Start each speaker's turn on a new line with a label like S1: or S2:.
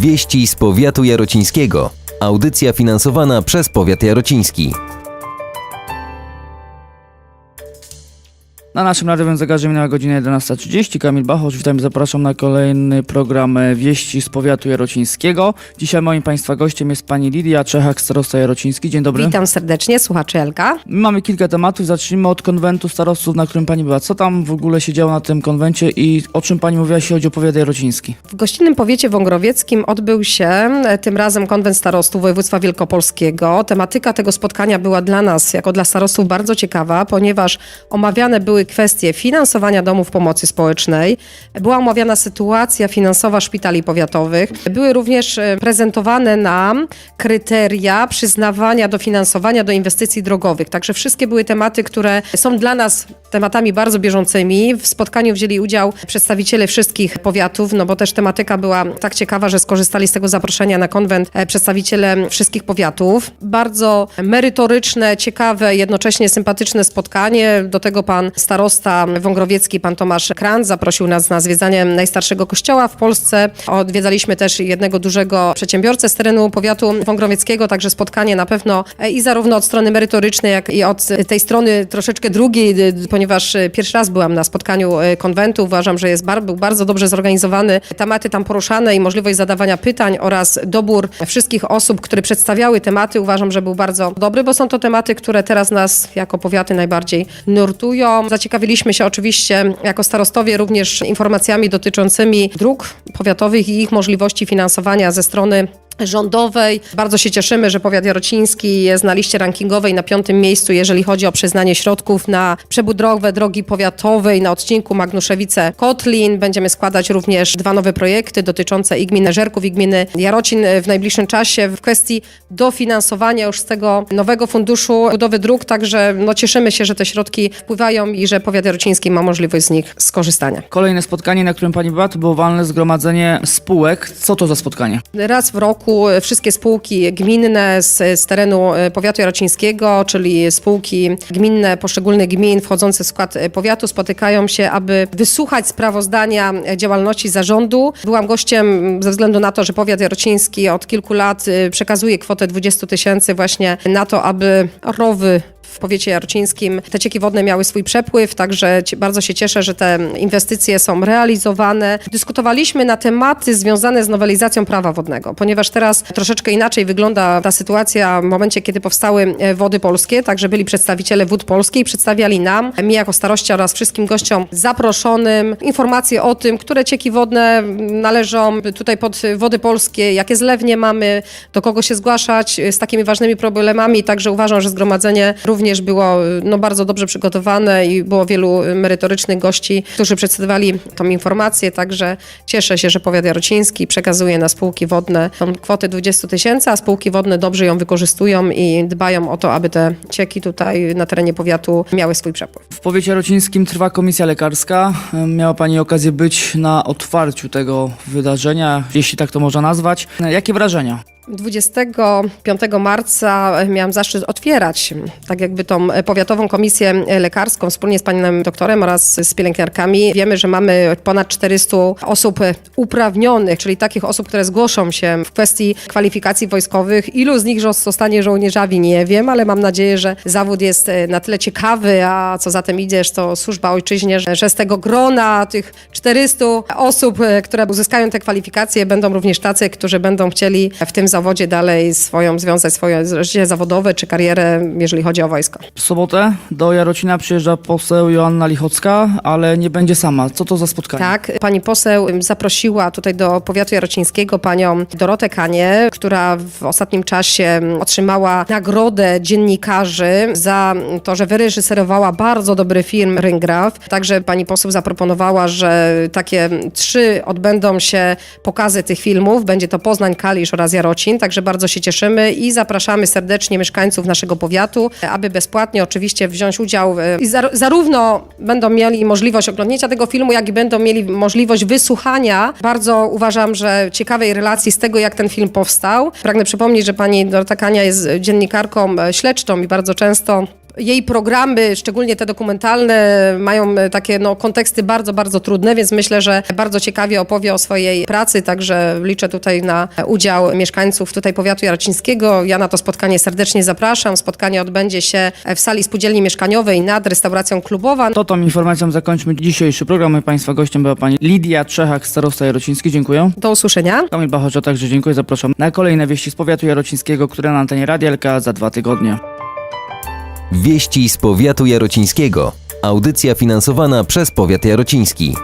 S1: Wieści z powiatu jarocińskiego. Audycja finansowana przez powiat jarociński.
S2: Na naszym radiowym zegarze minęła godzina 11.30. Kamil Bachosz, witam i zapraszam na kolejny program Wieści z powiatu jarocińskiego. Dzisiaj moim Państwa gościem jest pani Lidia Czechak, starosta jarociński. Dzień dobry.
S3: Witam serdecznie, słuchacze Elka.
S2: My mamy kilka tematów. Zacznijmy od konwentu starostów, na którym pani była. Co tam w ogóle się działo na tym konwencie i o czym pani mówiła, jeśli chodzi o powiat jarociński?
S3: W gościnnym powiecie wągrowieckim odbył się e, tym razem konwent starostów województwa wielkopolskiego. Tematyka tego spotkania była dla nas, jako dla starostów, bardzo ciekawa, ponieważ omawiane były kwestie finansowania domów pomocy społecznej, była omawiana sytuacja finansowa szpitali powiatowych, były również e, prezentowane nam kryteria przyznawania dofinansowania do inwestycji drogowych. Także wszystkie były tematy, które są dla nas tematami bardzo bieżącymi. W spotkaniu wzięli udział przedstawiciele wszystkich powiatów, no bo też tematyka była tak ciekawa, że skorzystali z tego zaproszenia na konwent e, przedstawiciele wszystkich powiatów. Bardzo merytoryczne, ciekawe, jednocześnie sympatyczne spotkanie. Do tego pan starosta wągrowiecki, pan Tomasz Kranz zaprosił nas na zwiedzanie najstarszego kościoła w Polsce. Odwiedzaliśmy też jednego dużego przedsiębiorcę z terenu powiatu wągrowieckiego, także spotkanie na pewno e, i zarówno od strony merytorycznej, jak i od tej strony troszeczkę drugiej, ponieważ e, pierwszy raz byłam na spotkaniu e, konwentu. Uważam, że jest bar- był bardzo dobrze zorganizowany. Tematy tam poruszane i możliwość zadawania pytań oraz dobór wszystkich osób, które przedstawiały tematy, uważam, że był bardzo dobry, bo są to tematy, które teraz nas jako powiaty najbardziej nurtują. Zaciekawiliśmy się oczywiście jako starostowie również informacjami dotyczącymi dróg powiatowych i ich możliwości finansowania ze strony rządowej. Bardzo się cieszymy, że powiat jarociński jest na liście rankingowej na piątym miejscu, jeżeli chodzi o przyznanie środków na przebudowy drogi powiatowej na odcinku Magnuszewice-Kotlin. Będziemy składać również dwa nowe projekty dotyczące i gminy Żerków i gminy Jarocin w najbliższym czasie w kwestii dofinansowania już z tego nowego funduszu budowy dróg. Także no, cieszymy się, że te środki wpływają i że powiat jarociński ma możliwość z nich skorzystania.
S2: Kolejne spotkanie, na którym pani była, to było walne zgromadzenie spółek. Co to za spotkanie?
S3: Raz w roku wszystkie spółki gminne z, z terenu e, powiatu jarocińskiego, czyli spółki gminne poszczególnych gmin wchodzące w skład e, powiatu spotykają się, aby wysłuchać sprawozdania e, działalności zarządu. Byłam gościem m, ze względu na to, że powiat jarociński od kilku lat e, przekazuje kwotę 20 tysięcy właśnie na to, aby rowy w powiecie jarocińskim te cieki wodne miały swój przepływ, także bardzo się cieszę, że te inwestycje są realizowane. Dyskutowaliśmy na tematy związane z nowelizacją prawa wodnego, ponieważ teraz troszeczkę inaczej wygląda ta sytuacja w momencie, kiedy powstały e, Wody Polskie, także byli przedstawiciele Wód Polskiej, przedstawiali nam, mi jako staroście oraz wszystkim gościom zaproszonym informacje o tym, które cieki wodne należą tutaj pod Wody Polskie, jakie zlewnie mamy, do kogo się zgłaszać e, z takimi ważnymi problemami, także uważam, że zgromadzenie również było e, no, bardzo dobrze przygotowane i było wielu merytorycznych gości, którzy przedstawiali tą informację, także cieszę się, że powiat jarociński przekazuje na spółki wodne tą kwotę 20 tysięcy, a spółki wodne dobrze ją wykorzystują i dbają o to, aby te cieki tutaj na terenie powiatu miały swój przepływ.
S2: W powiecie jarocińskim trwa komisja lekarska. Miała Pani okazję być na otwarciu tego wydarzenia, jeśli tak to można nazwać. Jakie wrażenia?
S3: 25 marca miałam zaszczyt otwierać tak jakby tą powiatową komisję lekarską wspólnie z panem doktorem oraz z pielęgniarkami. Wiemy, że mamy ponad 400 osób uprawnionych, czyli takich osób, które zgłoszą się w kwestii kwalifikacji wojskowych. Ilu z nich zostanie żołnierzami nie wiem, ale mam nadzieję, że zawód jest na tyle ciekawy, a co za tym idziesz, to służba ojczyźnie, że- z tego grona tych 400 osób, które uzyskają te kwalifikacje, będą również tacy, którzy będą chcieli w tym zawodzie dalej swoją, związać swoje życie zawodowe czy karierę, jeżeli chodzi o wojsko.
S2: W sobotę do Jarocina przyjeżdża poseł Joanna Lichocka, ale nie będzie sama. Co to za spotkanie?
S3: Tak, pani poseł zaprosiła tutaj do powiatu jarocińskiego panią Dorotę Kanie, która w ostatnim czasie otrzymała nagrodę dziennikarzy za to, że wyreżyserowała bardzo dobry film Ryngraf. Także pani poseł zaproponowała, że takie trzy odbędą się pokazy tych filmów. Będzie to Poznań, Kalisz oraz Jarocin, także bardzo się cieszymy i zapraszamy serdecznie mieszkańców naszego powiatu, aby bezpłatnie oczywiście wziąć udział i zar- zarówno będą mieli możliwość oglądnięcia tego filmu, jak i będą mieli możliwość wysłuchania bardzo uważam, że ciekawej relacji z tego, jak ten film powstał. Pragnę przypomnieć, że pani Dorota Kania jest dziennikarką e, śledczą i bardzo często jej programy, szczególnie te dokumentalne, mają e, takie no, konteksty bardzo, bardzo trudne, więc myślę, że bardzo ciekawie opowie o swojej pracy, także liczę tutaj na udział mieszkańców tutaj powiatu jarocińskiego. Ja na to spotkanie serdecznie zapraszam. Spotkanie odbędzie się w sali spółdzielni mieszkaniowej nad restauracją klubowa.
S2: To tą informacją zakończmy dzisiejszy program. Moim Państwa gościem była pani Lidia Trzechak, starosta jarociński. Dziękuję.
S3: Do usłyszenia.
S2: Kamil Bachocz, a także dziękuję. Zapraszam na kolejne wieści z powiatu jarocińskiego, które na antenie Radielka za dwa tygodnie.
S1: Wieści z powiatu jarocińskiego. Audycja finansowana przez powiat jarociński.